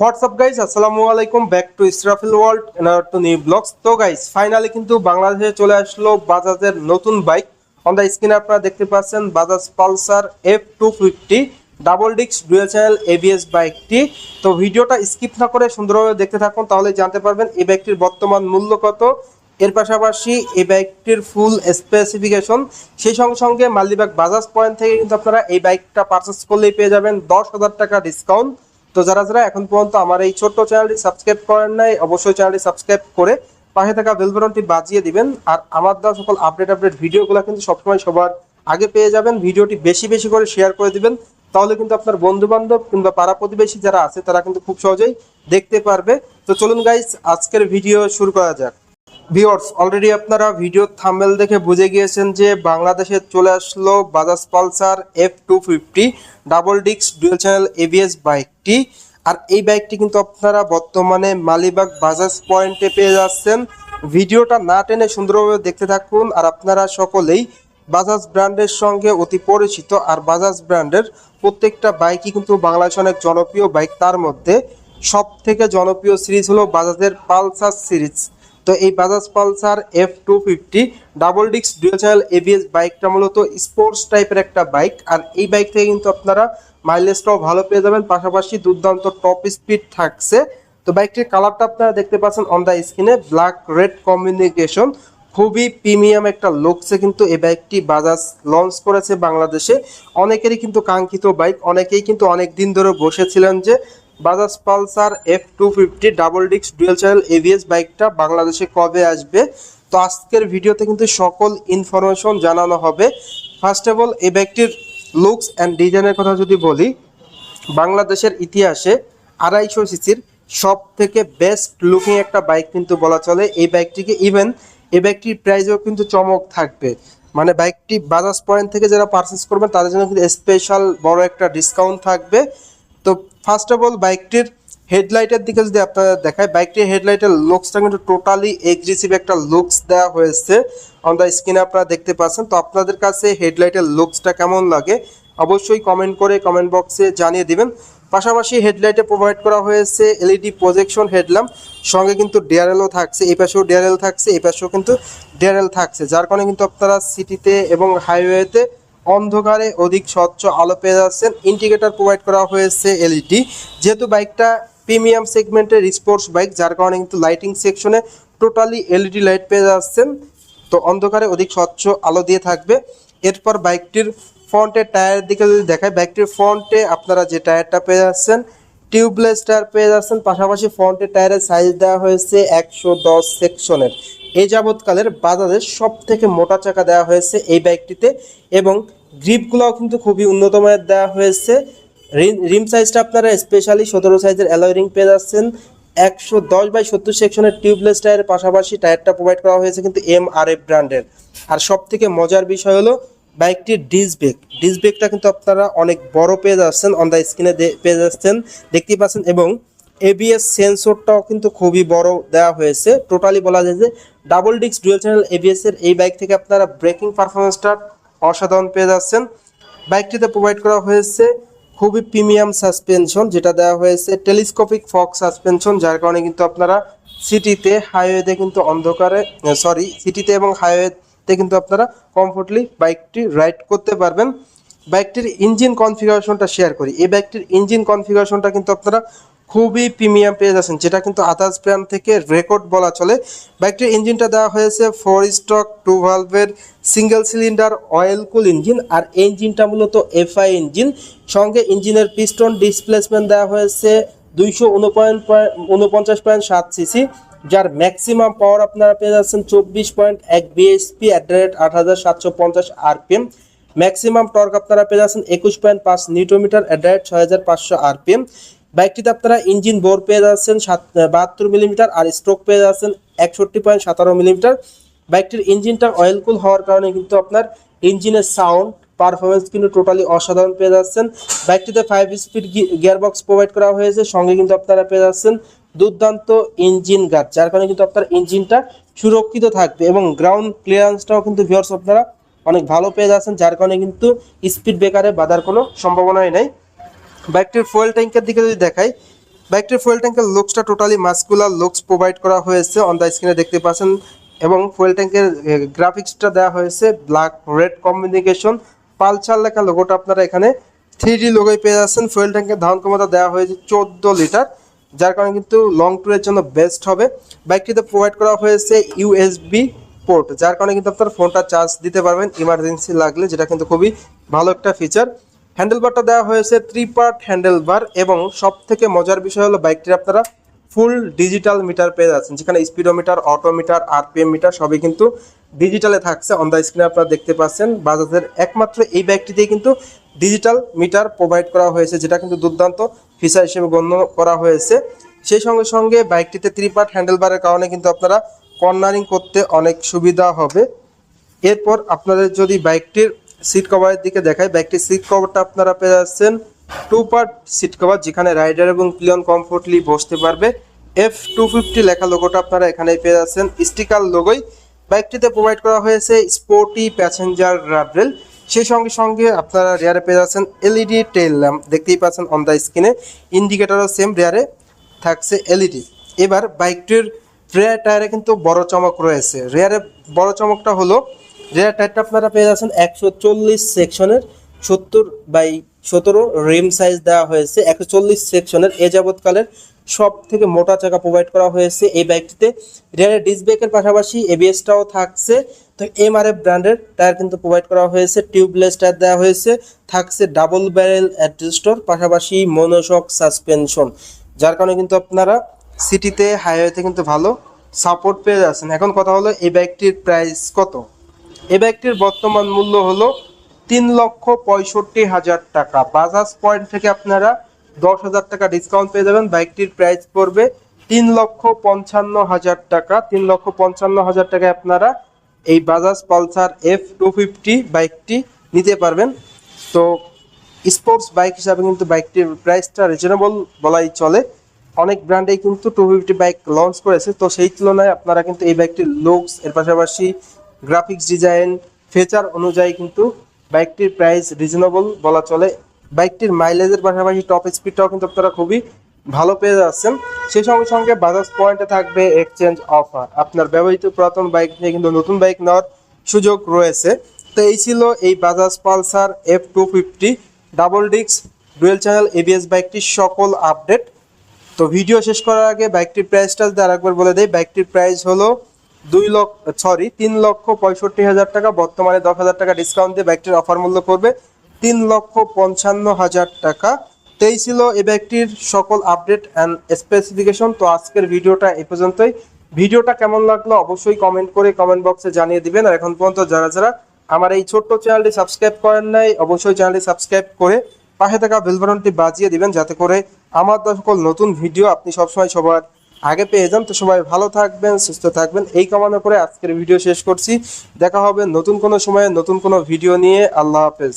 WhatsApp guys আসসালামু আলাইকুম back to Israfil world to new blogs তো গাইস ফাইনালি কিন্তু বাংলাদেশে চলে আসলো বাজাজের নতুন বাইক অন দ্য স্ক্রিনে আপনারা দেখতে পাচ্ছেন Bajaj Pulsar F two fifty double discs dual channel ABS বাইকটি তো ভিডিওটা স্কিপ না করে সুন্দরভাবে দেখতে থাকুন, তাহলে জানতে পারবেন এই বাইকটির বর্তমান মূল্য কত। এর পাশাপাশি এই বাইকটির ফুল স্পেসিফিকেশন সেই সঙ্গে সঙ্গে মালিবাগ বাজাজ পয়েন্ট থেকে কিন্তু আপনারা এই বাইকটা পারচেস করলেই পেয়ে যাবেন দশ হাজার টাকা ডিসকাউন্ট তো যারা যারা এখন পর্যন্ত আমার এই ছোট্ট চ্যানেলটি সাবস্ক্রাইব করেন নাই, অবশ্যই চ্যানেলটি সাবস্ক্রাইব করে পাশে থাকা বেল বাটনটি বাজিয়ে দিবেন। আর আমার দেওয়া সকল আপডেট আপডেট ভিডিওগুলো কিন্তু সবসময় সবার আগে পেয়ে যাবেন। ভিডিওটি বেশি বেশি করে শেয়ার করে দিবেন। তাহলে কিন্তু আপনার বন্ধু বান্ধব কিংবা পাড়া প্রতিবেশী যারা আছে, তারা কিন্তু খুব সহজেই দেখতে পারবে। তো চলুন গাইস আজকের ভিডিও শুরু করা যাক। ভিউয়ার্স অলরেডি আপনারা ভিডিও থাম্বেল দেখে বুঝে গিয়েছেন যে বাংলাদেশে চলে আসলো Bajaj Pulsar F two fifty double discs dual channel ABS বাইকটি আর এই বাইকটি কিন্তু আপনারা বর্তমানে মালিবাগ বাজাজ পয়েন্টে পেয়ে যাচ্ছেন। ভিডিওটা না টেনে সুন্দরভাবে দেখতে থাকুন আর আপনারা সকলেই বাজাজ ব্র্যান্ডের সঙ্গে অতি পরিচিত আর বাজাজ ব্র্যান্ডের প্রত্যেকটা বাইকই কিন্তু বাংলাদেশে অনেক জনপ্রিয় বাইক তার মধ্যে সব থেকে জনপ্রিয় সিরিজ হলো বাজাজের পালসার সিরিজ তো এই Bajaj Pulsar F two fifty double discs dual channel ABS বাইকটা মূলত স্পোর্টস টাইপের একটা বাইক আর এই বাইক থেকে কিন্তু আপনারা মাইলেজটাও ভালো পেয়ে যাবেন। পাশাপাশি দুর্দান্ত টপ স্পিড থাকছে। তো বাইকটির কালারটা আপনারা দেখতে পাচ্ছেন অন দ্য স্ক্রিনে ব্ল্যাক রেড কম্বিনেশন খুবই প্রিমিয়াম একটা লুকসে কিন্তু এই বাইকটি বাজাজ লঞ্চ করেছে বাংলাদেশে। অনেকেরই কিন্তু কাঙ্ক্ষিত বাইক অনেকেই কিন্তু অনেক দিন ধরে বসেছিলেন যে Bajaj Pulsar F two fifty double discs dual channel ABS বাইকটা বাংলাদেশে কবে আসবে? তো আজকের ভিডিওতে কিন্তু সকল ইনফরমেশন জানানো হবে। ফার্স্ট অফ অল এই বাইকটির লুকস অ্যান্ড ডিজাইনের কথা যদি বলি, বাংলাদেশের ইতিহাসে আড়াইশো সিসির সব থেকে বেস্ট লুকিং একটা বাইক কিন্তু বলা চলে। এই বাইকটিকে ইভেন এই বাইকটির প্রাইসও কিন্তু চমক থাকবে। মানে বাইকটি বাজাজ পয়েন্ট থেকে যারা পারচেস করবেন, তাদের জন্য কিন্তু স্পেশাল বড় একটা ডিসকাউন্ট থাকবে। তো ফার্স্ট অফ অল বাইকটির হেডলাইটের দিকে যদি আপনারা দেখায় বাইকটির হেডলাইটের লুকসটা কিন্তু টোটালি এগ্রেসিভ একটা লুকস দেওয়া হয়েছে অন দ্য স্ক্রিনে আপনারা দেখতে পাচ্ছেন। তো আপনাদের কাছে হেডলাইটের লুকসটা কেমন লাগে অবশ্যই কমেন্ট করে কমেন্ট বক্সে জানিয়ে দিবেন। পাশাপাশি হেডলাইটে প্রোভাইড করা হয়েছে এলইডি প্রজেকশন হেডল্যাম্প সঙ্গে কিন্তু ডিআরএলও থাকছে, এই পাশেও ডিআরএল থাকছে, এই পাশেও কিন্তু ডিআরএল থাকছে, যার কারণে কিন্তু আপনারা সিটিতে এবং হাইওয়েতে অন্ধকারে অধিক স্বচ্ছ আলো পেয়ে যাচ্ছেন। ইন্ডিকেটর প্রোভাইড করা হয়েছে এলইডি যেহেতু বাইকটা প্রিমিয়াম সেগমেন্টের স্পোর্টস বাইক যার কারণে কিন্তু লাইটিং সেকশনে টোটালি এলইডি লাইট পেয়ে যাচ্ছেন। তো অন্ধকারে অধিক স্বচ্ছ আলো দিয়ে থাকবে। এরপর বাইকটির ফ্রন্টের টায়ারের দিকে যদি দেখায় বাইকটির ফ্রন্টে আপনারা যে টায়ারটা পেয়ে যাচ্ছেন টিউবলেস টায়ার পেয়ে যাচ্ছেন। পাশাপাশি ফ্রন্টের টায়ারের সাইজ দেওয়া হয়েছে একশো দশ সেকশনের এই যাবৎকালের বাজারের সব থেকে মোটা চাকা দেওয়া হয়েছে এই বাইকটিতে এবং গ্রিপগুলোও কিন্তু খুবই উন্নত মানের দেওয়া হয়েছে। রিম- সাইজটা আপনারা স্পেশালি সতেরো সাইজের অ্যালয় রিং পেয়ে যাচ্ছেন। একশো দশ বাই সত্তর সেকশনের টিউবলেস টায়ারের পাশাপাশি টায়ারটা প্রোভাইড করা হয়েছে কিন্তু এম আর এফ ব্র্যান্ডের আর সব থেকে মজার বিষয় হলো বাইকটির ডিস ব্রেক ডিস ব্রেকটা কিন্তু আপনারা অনেক বড় পেয়ে যাচ্ছেন অন দ্য স্ক্রিনে পেয়ে যাচ্ছেন। দেখতেই পাচ্ছেন, এবং এবিএস সেন্সরটাও কিন্তু খুবই বড় দেওয়া হয়েছে। টোটালি বলা যায় যে ডাবল ডিক্স ডুয়েল চ্যানেল এবিএস এর এই বাইক থেকে আপনারা ব্রেকিং পারফরমেন্সটা অসাধারণ পেয়ে যাচ্ছেন। বাইকটিতে প্রোভাইড করা হয়েছে খুবই প্রিমিয়াম সাসপেনশন যেটা দেওয়া হয়েছে টেলিস্কোপিক ফক সাসপেনশন যার কারণে কিন্তু আপনারা সিটিতে হাইওয়েতে কিন্তু অন্ধকারে সরি সিটিতে এবং হাইওয়েতে কিন্তু আপনারা কমফোর্টলি বাইকটি রাইড করতে পারবেন। বাইকটির ইঞ্জিন কনফিগারেশনটা শেয়ার করি। এই বাইকটির ইঞ্জিন কনফিগারেশনটা কিন্তু আপনারা খুবই প্রিমিয়াম পেয়ে যাচ্ছেন, যেটা কিন্তু আদার্স ব্র্যান্ড থেকে রেকর্ড বলা চলে। বাইকটির ইঞ্জিনটা দেওয়া হয়েছে four stroke two ভালভের single cylinder oil cool engine আর ইঞ্জিনটা মূলত এফআই ইঞ্জিন সঙ্গে ইঞ্জিনের পিস্টন ডিসপ্লেসমেন্ট দেওয়া হয়েছে দুইশো উনপঞ্চাশ পয়েন্ট সাত সিসি, যার ম্যাক্সিমাম পাওয়ার আপনারা পেয়ে যাচ্ছেন চব্বিশ পয়েন্ট এক বিএসপি অ্যাট দ্য রেট আট হাজার সাতশো পঞ্চাশ আরপিএম ম্যাক্সিমাম টর্ক আপনারা পেয়ে যাচ্ছেন একুশ পয়েন্ট পাঁচ নিউটোমিটার অ্যাট দ্য রেট ছয় হাজার পাঁচশো আরপিএম বাইকটিতে আপনারা ইঞ্জিন বোর পেয়ে যাচ্ছেন সাত বাহাত্তর মিলিমিটার আর স্ট্রোক পেয়ে যাচ্ছেন একষট্টি পয়েন্ট সতেরো মিলিমিটার বাইকটির ইঞ্জিনটা অয়েল কুল হওয়ার কারণে কিন্তু আপনার ইঞ্জিনের সাউন্ড পারফরমেন্স কিন্তু টোটালি অসাধারণ পেয়ে যাচ্ছেন। বাইকটিতে ফাইভ স্পিড গিয়ারবক্স প্রোভাইড করা হয়েছে, সঙ্গে কিন্তু আপনারা পেয়ে যাচ্ছেন দুর্দান্ত ইঞ্জিন গাছ যার কারণে কিন্তু আপনার ইঞ্জিনটা সুরক্ষিত থাকবে এবং গ্রাউন্ড ক্লিয়ারেন্সটাও কিন্তু ভিওর্স আপনারা অনেক ভালো পেয়ে যাচ্ছেন, যার কারণে কিন্তু স্পিড ব্রেকারে বাধার কোনো সম্ভাবনাই নেই। বাইকটির ফুয়েল ট্যাঙ্কের দিকে যদি দেখাই বাইকটির ফুয়েল ট্যাঙ্কের লুকসটা টোটালি মাস্কুলার লুকস প্রোভাইড করা হয়েছে অন দ্য স্ক্রিনে দেখতে পাচ্ছেন এবং ফুয়েল ট্যাঙ্কের গ্রাফিক্সটা দেওয়া হয়েছে ব্ল্যাক রেড কম্বিনেশন পালচার লেখা লোগোটা আপনারা এখানে থ্রি ডি লোগোয় পেয়ে যাচ্ছেন। ফুয়েল ট্যাঙ্কের ধারণ ক্ষমতা দেওয়া হয়েছে চোদ্দ লিটার যার কারণে কিন্তু লং ট্যুরের জন্য বেস্ট হবে। বাইকটিতে প্রোভাইড করা হয়েছে ইউএসবি পোর্ট যার কারণে কিন্তু আপনার ফোনটা চার্জ দিতে পারবেন। ইমার্জেন্সি লাগলে, যেটা কিন্তু খুবই ভালো একটা ফিচার হ্যান্ডেলবারটা দেওয়া হয়েছে থ্রি পার্ট হ্যান্ডেলবার এবং সব থেকে মজার বিষয় হলো বাইকটির আপনারা ফুল ডিজিটাল মিটার পেয়ে যাচ্ছেন, যেখানে স্পিডোমিটার অটোমিটার আরপিএম মিটার সবই কিন্তু ডিজিটালে থাকছে। অন দ্য স্ক্রিনে আপনারা দেখতে পাচ্ছেন বাজাজের একমাত্র এই বাইকটিতেই কিন্তু ডিজিটাল মিটার প্রোভাইড করা হয়েছে, যেটা কিন্তু দুর্দান্ত ফিচার হিসেবে গণ্য করা হয়েছে। সেই সঙ্গে সঙ্গে বাইকটিতে থ্রি পার্ট হ্যান্ডেলবারের কারণে কিন্তু আপনারা কর্নারিং করতে অনেক সুবিধা হবে। এরপর আপনাদের যদি বাইকটির সিট কভারের দিকে দেখায় বাইকটির সিট কভারটা আপনারা পেয়ে যাচ্ছেন। টু পার্ট সিট কভার যেখানে রাইডার এবং প্লিয়ন কমফোর্টলি বসতে পারবে। এফ টু ফিফটি লেখা লোগোটা আপনারা এখানে পেয়ে যাচ্ছেন। স্টিকার লোগোই বাইকটিতে প্রোভাইড করা হয়েছে স্পোর্টি প্যাসেঞ্জার রাডরেল সেই সঙ্গে সঙ্গে আপনারা রেয়ারে পেয়ে যাচ্ছেন এলইডি টেল ল্যাম্প দেখতেই পাচ্ছেন অন দ্য স্ক্রিনে ইন্ডিকেটারও সেম রেয়ারে থাকছে এলইডি এবার বাইকটির রেয়ার টায়ারে কিন্তু বড় চমক রয়েছে। রেয়ারে বড় চমকটা হলো রেয়ার টায়ারটা আপনারা পেয়ে যাচ্ছেন, একশো চল্লিশ সেকশনের সত্তর বাই সতেরো রিম সাইজ দেওয়া হয়েছে। একশো চল্লিশ সেকশনের এ যাবৎকালের সব থেকে মোটা চাকা প্রোভাইড করা হয়েছে এই বাইকটিতে রেয়ারের ডিস ব্রেকের পাশাপাশি এবিএসটাও থাকছে। তো এমআরএফ ব্র্যান্ডের টায়ার কিন্তু প্রোভাইড করা হয়েছে। টিউবলেস টায়ার দেওয়া হয়েছে। থাকছে ডাবল ব্যারেল অ্যাডজাস্টর পাশাপাশি মনোশক সাসপেনশন যার কারণে কিন্তু আপনারা সিটিতে হাইওয়েতে কিন্তু ভালো সাপোর্ট পেয়ে যাচ্ছেন। এখন কথা হলো এই বাইকটির প্রাইস কত? এই বাইকটির বর্তমান মূল্য হলো তিন লক্ষ পঁয়ষট্টি হাজার টাকা। বাজাজ পয়েন্ট থেকে আপনারা দশ হাজার টাকা ডিসকাউন্ট পেয়ে যাবেন। বাইকটির প্রাইস পড়বে তিন লক্ষ পঞ্চান্ন হাজার টাকা। তিন লক্ষ পঞ্চান্ন হাজার টাকায় আপনারা এই Bajaj Pulsar F two fifty বাইকটি নিতে পারবেন। তো স্পোর্টস বাইক হিসাবে কিন্তু বাইকটির প্রাইসটা রিজনেবল বলাই চলে। অনেক ব্র্যান্ডেই কিন্তু টু ফিফটি বাইক লঞ্চ করেছে। তো সেই তুলনায় আপনারা কিন্তু এই বাইকটির লুকস এর পাশাপাশি গ্রাফিক্স ডিজাইন ফিচার অনুযায়ী কিন্তু বাইকটির প্রাইস রিজনেবল বলা চলে। বাইকটির মাইলেজের পাশাপাশি টপ স্পিডটাও কিন্তু আপনারা খুবই ভালো পেয়ে যাচ্ছেন। সেই সঙ্গে সঙ্গে বাজাজ পয়েন্টে থাকবে এক্সচেঞ্জ অফার আপনার ব্যবহৃত পুরাতন বাইক নিয়ে কিন্তু নতুন বাইক নেওয়ার সুযোগ রয়েছে। তো এই ছিল এই Bajaj Pulsar F two fifty double discs dual channel ABS বাইকটির সকল আপডেট তো ভিডিও শেষ করার আগে বাইকটির প্রাইসটা যদি আরেকবার বলে দেয় বাইকটির প্রাইস হলো দুই লক্ষ সরি তিন লক্ষ পঁয়ষট্টি হাজার টাকা, বর্তমানে দশ হাজার টাকা ডিসকাউন্ট দিয়ে ব্যাগটির অফার মূল্য করবে তিন লক্ষ পঞ্চান্ন হাজার টাকা। তো এই ছিল এই ব্যাগটির সকল আপডেট অ্যান্ড স্পেসিফিকেশন তো আজকের ভিডিওটা এ পর্যন্তই। ভিডিওটা কেমন লাগল অবশ্যই কমেন্ট করে কমেন্ট বক্সে জানিয়ে দিবেন। আর এখন পর্যন্ত যারা যারা আমার এই ছোট্ট চ্যানেলটি সাবস্ক্রাইব করেন নাই, অবশ্যই চ্যানেলটি সাবস্ক্রাইব করে পাশে থাকা বেল বাজিয়ে দিবেন। যাতে করে আমার সকল নতুন ভিডিও আপনি সবসময় সবার আগে পেয়ে যান। তো সবাই ভালো থাকবেন, সুস্থ থাকবেন। এই কামনা করে আজকের ভিডিও শেষ করছি। দেখা হবে নতুন কোনো সময়ে নতুন কোনো ভিডিও নিয়ে। আল্লাহ হাফেজ।